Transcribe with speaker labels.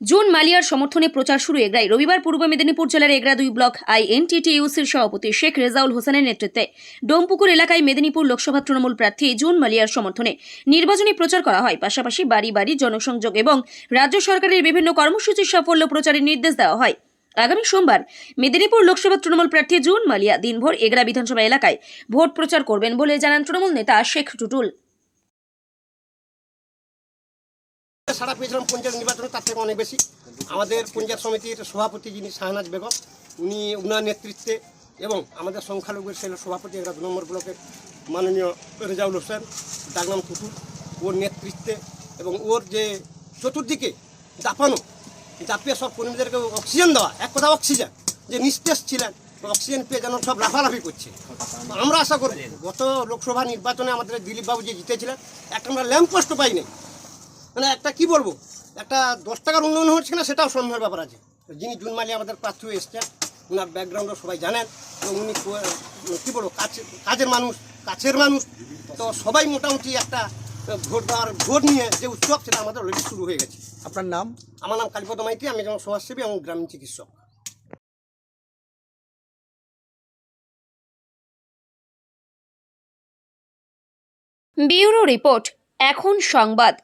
Speaker 1: June মালিয়ার সমর্থনে প্রচার শুরু এগরায় রবিবার পূর্ব মেদিনীপুর জেলার এগরা দুই ব্লক আইএনটিটিইউসির সভাপতি শেখ রেজাউল হোসেনের নেতৃত্বে ডোমপুকুর এলাকায় মেদিনীপুর লোকসভা তৃণমূল প্রার্থী জুন মালিয়ার সমর্থনে নির্বাচনী প্রচার করা হয়। পাশাপাশি বাড়ি বাড়ি জনসংযোগ এবং রাজ্য সরকারের বিভিন্ন কর্মসূচির সাফল্য প্রচারের নির্দেশ দেওয়া হয়। আগামী সোমবার মেদিনীপুর লোকসভা তৃণমূল প্রার্থী জুন মালিয়া দিনভর এগরা বিধানসভা এলাকায় ভোট প্রচার করবেন বলে জানান তৃণমূল নেতা শেখ টুটুল।
Speaker 2: সারা পেয়েছিলাম পঞ্চায়েত নির্বাচনে, তার থেকে অনেক বেশি। আমাদের পঞ্চায়েত সমিতির সভাপতি যিনি শাহনাজ বেগম, উনি উনার নেতৃত্বে এবং আমাদের সংখ্যালঘুর সেলের সভাপতি একটা দু নম্বর ব্লকের মাননীয় রেজাউল হোসেন ডাকনাম কুতুর ওর নেতৃত্বে এবং ওর যে চতুর্দিকে দাপানো দাপিয়ে সব কর্মীদেরকে অক্সিজেন দেওয়া, এক কথা অক্সিজেন, যে নিস্তেজ ছিলেন, অক্সিজেন পেয়ে যেন সব লাফালাফি করছে। আমরা আশা করব গত লোকসভা নির্বাচনে আমাদের দিলীপবাবু যে জিতেছিলেন, একটা আমরা ল্যাম্প পোস্ট পাই নাই মানে একটা কি বলব? একটা দশ টাকার উন্নয়ন হচ্ছে না সেটাও সন্দেহের ব্যাপার আছে। যিনি জুনমালি আমাদের প্রার্থী এসছেন ওনার ব্যাকগ্রাউন্ডও সবাই জানেন এবং উনি কো- কি বলব কাছে কাজের মানুষ কাছের মানুষ। তো সবাই মোটামুটি একটা ভোট দেওয়ার ভোট নিয়ে যে উৎসব সেটা আমাদের অলরেডি শুরু হয়ে গেছে।
Speaker 3: আপনার নাম?
Speaker 2: আমার নাম কালীপদ মাইতি আমি যেমন সমাজসেবী এবং গ্রামীণ চিকিৎসক।
Speaker 1: ব্যুরো রিপোর্ট এখন সংবাদ।